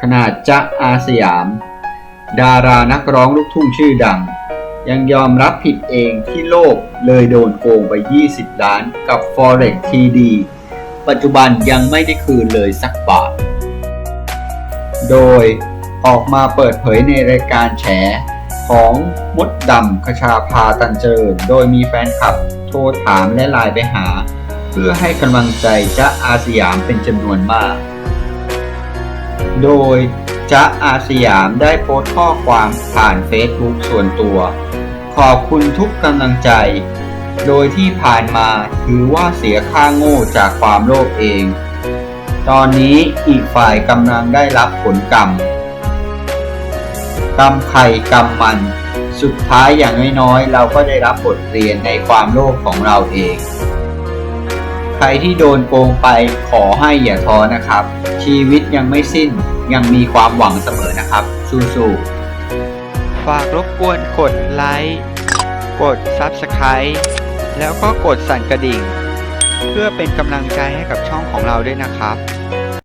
ขนาดจ๊ะอาสยาม ดารานักร้องลูกทุ่งชื่อดัง ยังยอมรับผิดเองที่โลกเลยโดนโกงไป 20 ล้านกับ Forex TD ปัจจุบันยังไม่ได้คืนเลยสักบาท โดยออกมาเปิดเผยในรายการแฉของมดดำคชาพาตันเจิญ โดยมีแฟนคลับโทรถามและไลน์ไปหา เพื่อให้กำลังใจจ๊ะอาสยามเป็นจำนวนมาก โดยจ๊ะอาสยามได้โพสต์ข้อความผ่านเฟซบุ๊กส่วนตัว ขอบคุณทุกกำลังใจ โดยที่ผ่านมาถือว่าเสียค่าโง่จากความโลภเอง ตอนนี้อีกฝ่ายกำลังได้รับผลกรรม กรรมใครกรรมมัน สุดท้ายอย่างน้อยๆ เราก็ได้รับบทเรียนในความโลภของเราเอง ใครที่โดนโกงไปขอให้อย่าท้อนะครับ ชีวิตยังไม่สิ้นยังมีความหวังเสมอนะครับ สู้ๆ ฝากรบกวนกดไลค์ กด Subscribe แล้วก็กดสั่นกระดิ่ง เพื่อเป็นกำลังใจให้กับช่องของเราด้วยนะครับ